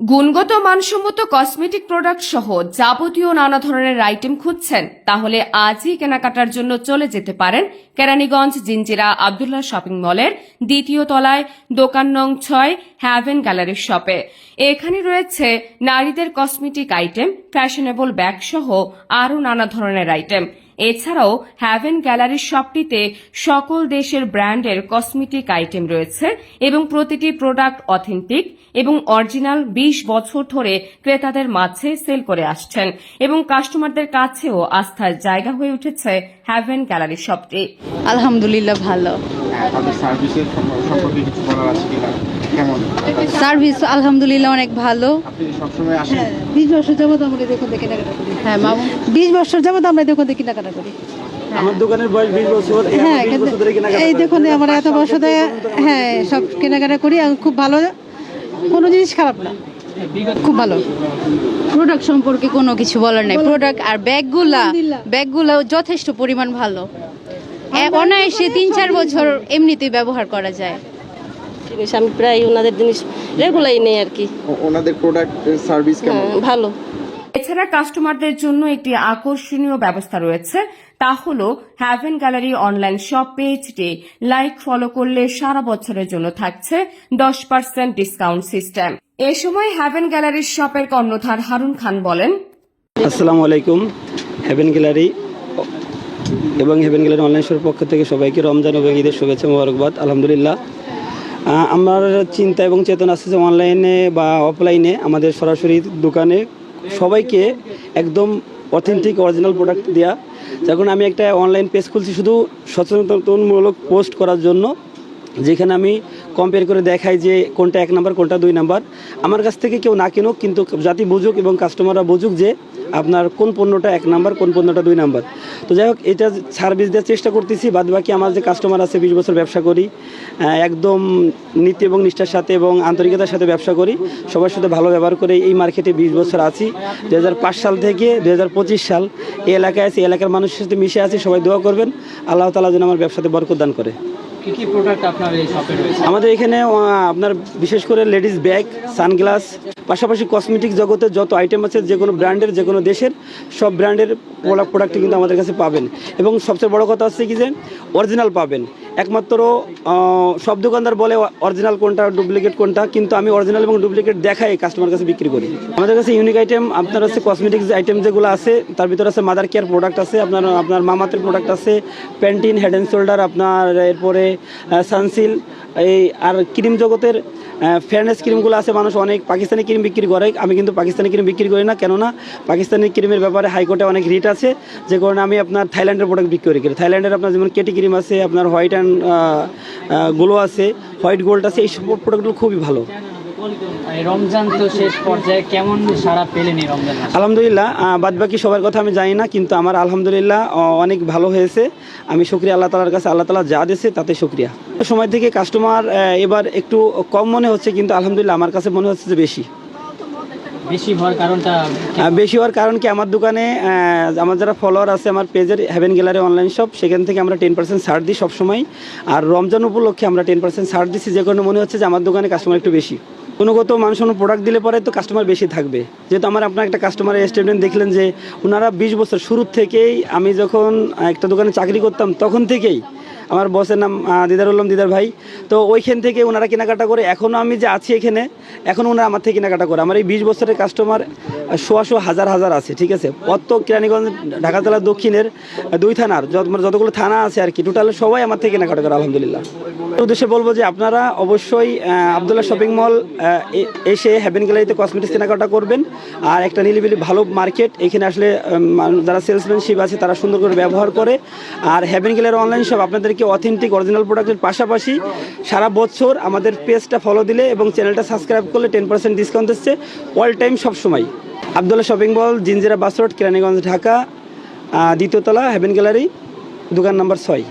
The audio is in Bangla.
গুণগত মানসম্মত কসমেটিক প্রোডাক্ট সহ যাবতীয় নানা ধরনের আইটেম খুঁজছেন, তাহলে আজই কেনাকাটার জন্য চলে যেতে পারেন কেরানীগঞ্জ জিঞ্জিরা আবদুল্লাহ শপিং মলের দ্বিতীয় তলায় দোকান নং ছয়, হ্যাভেন গ্যালারির শপে। এখানে রয়েছে নারীদের কসমেটিক আইটেম, ফ্যাশনেবল ব্যাগ সহ আরও নানা ধরনের আইটেম। এছাড়াও হ্যাভেন গ্যালারির শপটিতে সকল দেশের ব্র্যান্ডের কসমেটিক আইটেম রয়েছে এবং প্রতিটি প্রোডাক্ট অথেন্টিক এবং অরিজিনাল বিশ বছর ধরে ক্রেতাদের মাঝে সেল করে আসছেন এবং কাস্টমারদের কাছেও আস্থার জায়গা হয়ে উঠেছে হ্যাভেন গ্যালারি শপটি আলহামদুলিল্লাহ ভালো। হ্যাঁ, সার্ভিসের সম্পর্কে কিছু বলার আছে কিনা? কেমন? সার্ভিস আলহামদুলিল্লাহ অনেক ভালো। আপনি সবসময় আসেন? বিশ বছর যাবত আমরা দেখুন দেখে কেনাকাটা করি। হ্যাঁ মামু। বিশ বছর যাবত আমরা দেখুন দেখে কেনাকাটা করি। আমার দোকানের বয়স বিশ বছর এই হ্যাঁ আমার 20 বছর ধরে কেনাকাটা এই করি। দেখুন আমরা এত বছর ধরে হ্যাঁ সব কেনাকাটা করি আর খুব ভালো। কোনো জিনিস খারাপ না। খুব ভালো। প্রোডাক্ট সম্পর্কে কোনো কিছু বলার নাই। প্রোডাক্ট আর ব্যাগগুলা। ব্যাগগুলা যথেষ্ট পরিমাণ ভালো। অনায়াসে তিন চার বছর এমনিতেই ব্যবহার করা যায়। আমি প্রায় ওনাদের জিনিস রেগুলাই নেই আর কি। ওনাদের প্রোডাক্ট সার্ভিস কেমন? হ্যাঁ, ভালো। এছাড়া কাস্টমারদের জন্য একটি আকর্ষণীয় ব্যবস্থা রয়েছে তা হল হ্যাভেন গ্যালারি অনলাইন শপ পেজটি লাইক ফলো করলে সারা বছরের জন্য থাকছে দশ পার্সেন্ট ডিসকাউন্ট সিস্টেম এ সময় হ্যাভেন গ্যালারির শপের কর্ণধার হারুন খান বলেন আসসালামু আলাইকুম। হেভেন গ্যালারি এবং হেভেন গ্যালারি অনলাইন শোর পক্ষ থেকে সবাইকে রমজান এবং ঈদের শুভেচ্ছা মোবারকবাদ। আলহামদুলিল্লাহ আমার চিন্তা এবং চেতনা আছে যে অনলাইনে বা অফলাইনে আমাদের সরাসরি দোকানে সবাইকে একদম অথেন্টিক অরিজিনাল প্রোডাক্ট দেওয়া যখন আমি একটা অনলাইন পেজ খুলছি, শুধু সচেতনমূলক পোস্ট করার জন্য, যেখানে আমি কম্পেয়ার করে দেখাই যে কোনটা এক নাম্বার কোনটা দুই নাম্বার আমার কাছ থেকে কেউ না কিনুক, কিন্তু জাতি বুঝুক এবং কাস্টমাররা বুঝুক যে আপনার কোন পণ্যটা এক নাম্বার, কোন পণ্যটা দুই নাম্বার। তো যাই হোক, এটা সার্ভিস দেওয়ার চেষ্টা করতেছি বাদ বাকি আমার যে কাস্টমার আছে, বিশ বছর ব্যবসা করি একদম নীতি এবং নিষ্ঠার সাথে এবং আন্তরিকতার সাথে ব্যবসা করি। সবার সাথে ভালো ব্যবহার করে এই মার্কেটে বিশ বছর আছি। দু হাজার পাঁচ সাল থেকে দু হাজার পঁচিশ সাল এই এলাকায় আছি এলাকার মানুষের সাথে মিশে আছি, সবাই দোয়া করবেন। আল্লাহ তালা যেন আমার ব্যবসাতে বরকদান করে। প্রোডাক্ট আমাদের এখানে আপনার বিশেষ করে লেডিস ব্যাগ সানগ্লাস পাশাপাশি কসমেটিক জগতের যত আইটেম আছে, যে কোনো ব্র্যান্ডের যে কোনো দেশের, সব ব্র্যান্ডের প্রোডাক্ট কিন্তু আমাদের কাছে পাবেন। এবং সবচেয়ে বড় কথা হচ্ছে কি যে অরিজিনাল পাবেন। একমাত্র সব দোকানদার বলে অরিজিনাল কোনটা ডুপ্লিকেট কোনটা, কিন্তু আমি অরিজিনাল এবং ডুপ্লিকেট দেখাই কাস্টমার কাছে বিক্রি করি। আমাদের কাছে ইউনিক আইটেম আপনার হচ্ছে কসমেটিক্স আইটেম যেগুলো আছে, তার ভিতরে আছে মাদার কেয়ার প্রোডাক্ট আছে, আপনার আপনার মামাতের প্রোডাক্ট আছে প্যান্টিন হেড অ্যান্ড শোল্ডার আপনার এরপরে সানসিল এই আর ক্রিম জগতের ফেয়ারনেস ক্রিমগুলো আছে, মানুষ অনেক পাকিস্তানি ক্রিম বিক্রি করে। আমি কিন্তু পাকিস্তানি ক্রিম বিক্রি করি না, কেননা পাকিস্তানি ক্রিমের ব্যাপারে হাইকোর্টে অনেক রিট আছে, যে কারণে আমি আপনার থাইল্যান্ডের প্রোডাক্ট বিক্রি করি। থাইল্যান্ডের আপনার যেমন কেটি ক্রিম আছে, আপনার হোয়াইট অ্যান্ড গোলো আছে হোয়াইট গোল্ড আছে এই সব প্রোডাক্টগুলো খুবই ভালো। রমজান তো শেষ পর্যায়ে কেমন সারা পেলেন রমজান আলহামদুলিল্লাহ বাদ বাকি সবার কথা আমি জানি না কিন্তু আমার আলহামদুলিল্লাহ অনেক ভালো হয়েছে। আমি শুক্রিয়া আল্লাহ তালার কাছে আল্লাহ তালা যা দিয়েছে তাতে শুক্রিয়া। সময় থেকে কাস্টমার এবার একটু কম মনে হচ্ছে কিন্তু আলহামদুলিল্লাহ আমার কাছে মনে হচ্ছে যে বেশি। বেশি হওয়ার কারণটা বেশি হওয়ার কারণ কি আমার দোকানে আমার যারা ফলোয়ার আছে আমার পেজের হ্যাভেন গ্যালারি অনলাইন শপ সেখান থেকে আমরা টেন পার্সেন্ট ছাড় দিই সবসময়। আর রমজান উপলক্ষে আমরা টেন পার্সেন্ট ছাড় দিচ্ছি যে কারণে মনে হচ্ছে যে আমার দোকানে কাস্টমার একটু বেশি। গুণগত মানসম্পন্ন প্রোডাক্ট দিলে পরে তো কাস্টমার বেশি থাকবে। যেহেতু আমার আপনার একটা কাস্টমারের স্টেটমেন্ট দেখলেন যে ওনারা বিশ বছর শুরুর থেকেই আমি যখন একটা দোকানে চাকরি করতাম, তখন থেকেই আমার বসের নাম দিদার উল্লম দিদার ভাই। তো ওইখান থেকে ওনারা কেনাকাটা করে এখনও আমি যে আছি এখানে, এখন ওনারা আমার থেকে কেনাকাটা করে। আমার এই বিশ বছরের কাস্টমার শোয়া শো হাজার হাজার আছে, ঠিক আছে? অত কেরানীগঞ্জ ঢাকা জেলার দক্ষিণের দুই থানার, যত মানে যতগুলো থানা আছে আর কি টোটাল সবাই আমার থেকে কেনাকাটা করে, আলহামদুলিল্লাহ। উদ্দেশ্যে বলব যে আপনারা অবশ্যই আবদুল্লাহ শপিং মল এসে হ্যাভেন গ্যালারিতে কসমেটিক্স কেনাকাটা করবেন। আর একটা নিলিবিলি ভালো মার্কেট এখানে আসলে যারা সেলসম্যানশিপ আছে, তারা সুন্দর করে ব্যবহার করে। আর হ্যাভেন গ্যালারি অনলাইন সব আপনাদেরকে অথেন্টিক অরিজিনাল প্রোডাক্টের পাশাপাশি সারা বছর আমাদের পেজটা ফলো দিলে এবং চ্যানেলটা সাবস্ক্রাইব করলে টেন পার্সেন্ট ডিসকাউন্ট দিচ্ছে অল টাইম সবসময়। Abdullah shopping mall Jinjira bus road, Keraniganj, Dhaka. দ্বিতীয়তলা haven gallery দোকান নাম্বার ছয়।